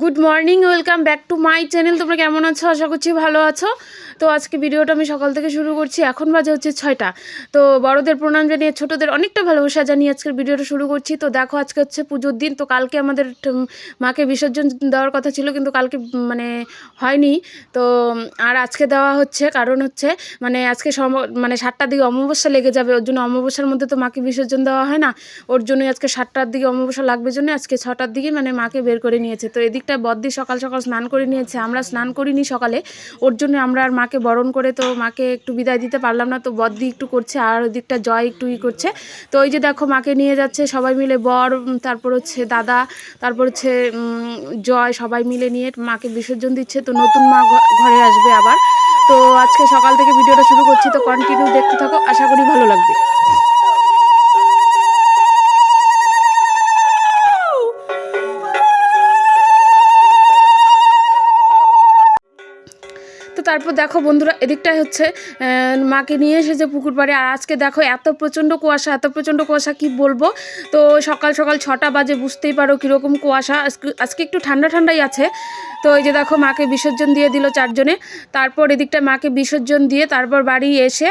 Good morning welcome back to my channel তোমরা কেমন আছো? আশা করছি ভালো আছো। তো আজকে ভিডিওটা আমি সকাল থেকে শুরু করছি। এখন বাজে হচ্ছে ছয়টা। তো বড়দের প্রণাম জানিয়ে, ছোটোদের অনেকটা ভালোবাসা জানিয়ে আজকের ভিডিওটা শুরু করছি। তো দেখো, আজকে হচ্ছে পুজোর দিন। তো কালকে আমাদের মাকে বিসর্জন দেওয়ার কথা ছিল, কিন্তু কালকে মানে হয়নি। তো, আর আজকে দেওয়া হচ্ছে, কারণ হচ্ছে মানে আজকে সম মানে সাতটার দিকে অমাবস্যা লেগে যাবে। ওর জন্য অমাবস্যার মধ্যে তো মাকে বিসর্জন দেওয়া হয় না। ওর জন্যই আজকে সাতটার দিকে অমাবস্যা লাগবে জন্য আজকে ছটার দিকে মানে মাকে বের করে নিয়েছে। তো এদিকটা বদ্দি সকাল সকাল স্নান করে নিয়েছে। আমরা স্নান করিনি সকালে। ওর জন্য আমরা আর মাকে বরণ করে তো মাকে একটু বিদায় দিতে পারলাম না, তো বদ্দি একটু করছে আর ওদিকটা জয় একটু ই করছে। তো ওই যে দেখো মাকে নিয়ে যাচ্ছে সবাই মিলে বর তারপর হচ্ছে দাদা, তারপর হচ্ছে জয় সবাই মিলে নিয়ে মাকে বিসর্জন দিচ্ছে। তো নতুন মা ঘরে আসবে আবার। তো আজকে সকাল থেকে ভিডিওটা শুরু করছি, তো কন্টিনিউ দেখতে থাকো, আশা করি ভালো লাগবে। তারপর দেখো বন্ধুরা এদিকটাই হচ্ছে মাকে নিয়ে এসেছে পুকুর পাড়ে, আর আজকে দেখো এত প্রচণ্ড কুয়াশা, এত প্রচণ্ড কুয়াশা, কি বলব? তো সকাল সকাল ছটা বাজে, বুঝতেই পারো কীরকম কুয়াশা। আজকে- একটু ঠান্ডা ঠান্ডাই আছে। তো এই যে দেখো, মাকে বিসর্জন দিয়ে দিল চারজনে। তারপর এদিকটা মাকে বিসর্জন দিয়ে তারপর বাড়ি এসে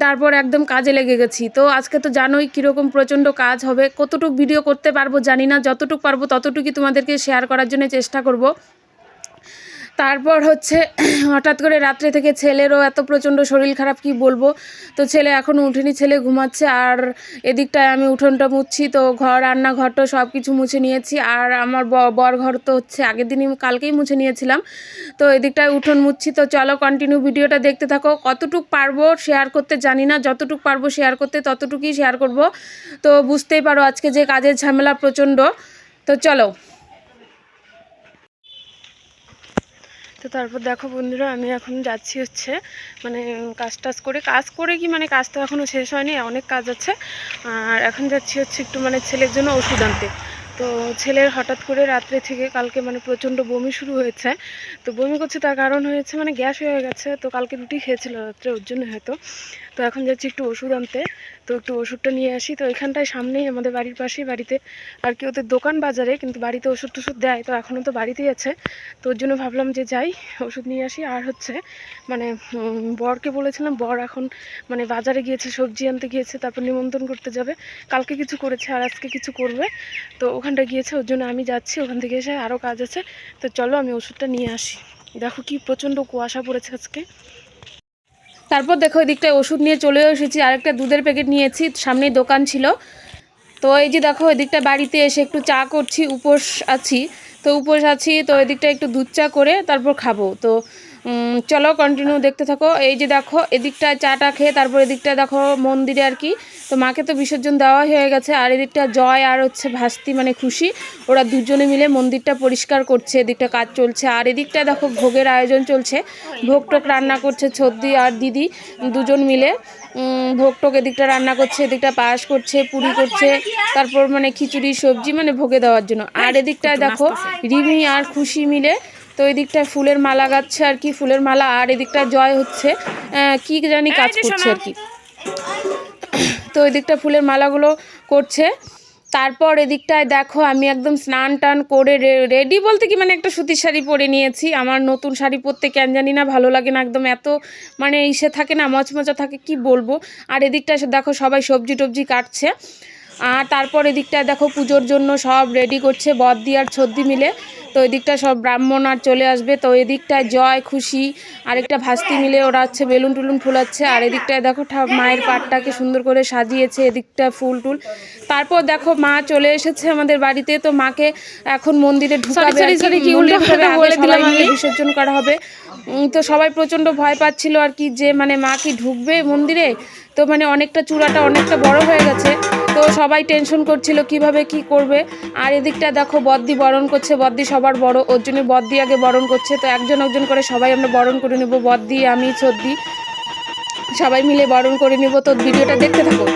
তারপর একদম কাজে লেগে গেছি। তো আজকে তো জানোই কীরকম প্রচণ্ড কাজ হবে। কতটুক ভিডিও করতে পারব জানি না, যতটুক পারব ততটুকুই তোমাদেরকে শেয়ার করার জন্য চেষ্টা করব। তারপর হচ্ছে হঠাৎ করে রাত্রে থেকে ছেলেরও এত প্রচণ্ড শরীর খারাপ, কি বলব? তো ছেলে এখনও উঠেনি, ছেলে ঘুমাচ্ছে আর এদিকটায় আমি উঠোনটা মুছছি, তো ঘর রান্নাঘরটা সব কিছু মুছে নিয়েছি আর আমার বর ঘর তো হচ্ছে আগের দিনই কালকেই মুছে নিয়েছিলাম। তো এদিকটায় উঠোন মুছছি, তো চলো কন্টিনিউ ভিডিওটা দেখতে থাকো। কতটুক পারব শেয়ার করতে জানি না, যতটুক পারব শেয়ার করতে ততটুকুই শেয়ার করব। তো বুঝতেই পারো আজকে যে কাজের ঝামেলা প্রচণ্ড। তো চলো। তো তারপর দেখো বন্ধুরা, আমি এখন যাচ্ছি হচ্ছে মানে কাজ টাজ করে, কাজ করে কি মানে কাজ তো এখনও শেষ হয়নি, অনেক কাজ আছে। আর এখন যাচ্ছি হচ্ছে একটু মানে ছেলের জন্য ওষুধ আনতে। তো ছেলের হঠাৎ করে রাত্রে থেকে কালকে মানে প্রচণ্ড বমি শুরু হয়েছে। তো বমি করছে তার কারণ হয়েছে মানে গ্যাস হয়ে গেছে, তো কালকে রুটি খেয়েছিল রাত্রে ওর জন্য হয়তো। তো এখন যাচ্ছি একটু ওষুধ আনতে, তো একটু ওষুধটা নিয়ে আসি। তো এখানটায় সামনেই আমাদের বাড়ির পাশেই বাড়িতে আর কি ওদের দোকান বাজারে, কিন্তু বাড়িতে ওষুধ টষুধ দেয়, তো এখনও তো বাড়িতেই আছে। তো ওর জন্য ভাবলাম যে যাই, ওষুধ নিয়ে আসি। আর হচ্ছে মানে বরকে বলেছিলাম, বর এখন মানে বাজারে গিয়েছে, সবজি আনতে গিয়েছে, তারপর নিমন্ত্রণ করতে যাবে। কালকে কিছু করেছে আর আজকে কিছু করবে। তো ওখানটা গিয়েছে, ওর জন্য আমি যাচ্ছি, ওখান থেকে এসে আরও কাজ আছে। তো চলো আমি ওষুধটা নিয়ে আসি। দেখো কি প্রচণ্ড কুয়াশা পড়েছে আজকে। তারপর দেখো ওই দিকটায় ওষুধ নিয়ে চলে এসেছি। আরেকটা দুধের প্যাকেট নিয়েছি, সামনেই দোকান ছিল। তো এই যে দেখো এদিকটা বাড়িতে এসে একটু চা করছি, উপোস আছি। তো উপোস আছি, তো ওই এদিকটা একটু দুধ চা করে তারপর খাব। তো চলো কন্টিনিউ দেখতে থাকো। এই যে দেখো এদিকটা চাটা খেয়ে তারপর এদিকটা দেখো মন্দিরে আর কি। তো মাকে তো বিসর্জন দেওয়া হয়ে গেছে আর এদিকটা জয় আর হচ্ছে ভাস্তি মানে খুশি। ওরা দুজনে মিলে মন্দিরটা পরিষ্কার করছে এদিকটা কাজ চলছে। আর এদিকটা দেখো ভোগের আয়োজন চলছে। ভোগ টোক রান্না করছে ছদ্দি আর দিদি দুজন মিলে। উম, ভোগ টোক এদিকটা রান্না করছে এদিকটা পায়েস করছে পুরি করছে তারপর মানে খিচুড়ি সবজি মানে ভোগে দেওয়ার জন্য। আর এদিকটায় দেখো রিমি আর খুশি মিলে তো এই এদিকটায় ফুলের মালা গাচ্ছে আর কি ফুলের মালা আর এদিকটায় জয় হচ্ছে। কি জানি কাজ করছে আর কি। তো এদিকটা ফুলের মালাগুলো করছে। তারপর এদিকটায় দেখো আমি একদম স্নান টান করে রেডি বলতে কি মানে একটা সুতির শাড়ি পরে নিয়েছি। আমার নতুন শাড়ি পরতে কেন জানি না ভালো লাগে না একদম এত মানে ইসে থাকে না মচমচা থাকে কি বলব। আর এদিকটায় এসে দেখো সবাই সবজি টবজি কাটছে। আর তারপর এদিকটায় দেখো পুজোর জন্য সব রেডি করছে বদ্দি আর ছদ্দি মিলে। তো এদিকটা সব ব্রাহ্মণ আর চলে আসবে। তো এদিকটায় জয় খুশি আরেকটা ভাস্তি মিলে ওরা হচ্ছে বেলুন টুলুন ফুলাচ্ছে। আর এদিকটায় দেখো ঠা- মায়ের পাটটাকে সুন্দর করে সাজিয়েছে এদিকটা ফুল টুল। তারপর দেখো মা চলে এসেছে আমাদের বাড়িতে। তো মাকে এখন মন্দিরে ঢুকাবে বিসর্জন করা হবে। তো সবাই প্রচণ্ড ভয় পাচ্ছিল আর কি যে মানে মা কি ঢুকবে মন্দিরে? তো মানে অনেকটা চূড়াটা অনেকটা বড় হয়ে গেছে। সবাই টেনশন করছিল কীভাবে কি করবে। আর এদিকটা দেখো, বদ্দি বরণ করছে, বদ্দি সবার বড়, ওর জন্য বদ্দি আগে বরণ করছে। তো একজন একজন করে সবাই আমরা বরণ করে নেব, বদ্দি, আমি সর্দি সবাই মিলে বরণ করে নেব। তো ভিডিওটা দেখতে থাকো।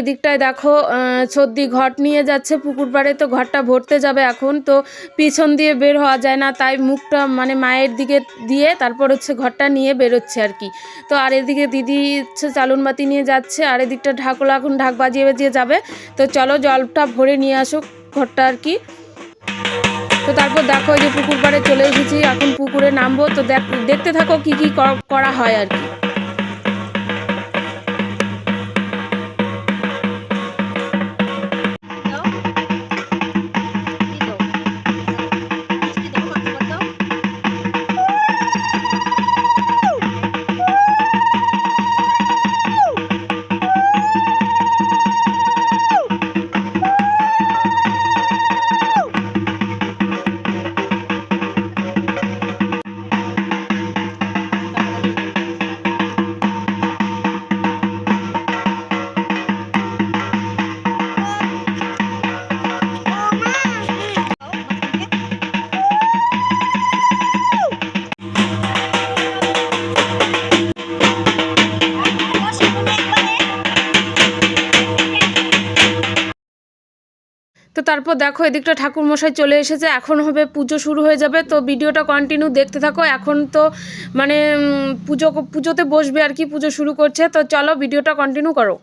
এদিকটায় দেখো সর্দি ঘট নিয়ে যাচ্ছে পুকুর পাড়ে তো ঘরটা ভরতে যাবে এখন। তো পিছন দিয়ে বের হওয়া যায় না, তাই মুখটা মানে মায়ের দিকে দিয়ে তারপর হচ্ছে ঘরটা নিয়ে বেরোচ্ছে আর কি। তো আর এদিকে দিদি হচ্ছে চালুন বাতি নিয়ে যাচ্ছে, আর এদিকটা ঢাকলা এখন ঢাক বাজিয়ে বাজিয়ে যাবে। তো চলো জলটা ভরে নিয়ে আসুক ঘরটা আর কি। তো তারপর দেখো যে পুকুর পাড়ে চলে এসেছি, এখন পুকুরে নামবো। তো দেখ, দেখতে থাকো কি কি, করা হয় আর কি। তারপর দেখো এদিকটা ঠাকুর মশাই চলে এসেছে, এখন হবে পুজো শুরু হয়ে যাবে। তো ভিডিওটা কন্টিনিউ দেখতে থাকো, এখন তো মানে পুজো, পুজোতে বসবে আর কি, পুজো শুরু করছে। তো চলো ভিডিওটা কন্টিনিউ করো।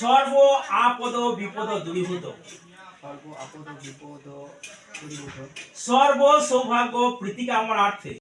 সর্ব আপদ বিপদ দূরীভূত সর্ব আপদ বিপদ দূরীভূত সর্ব সৌভাগ্য প্রীতি কামনার্থে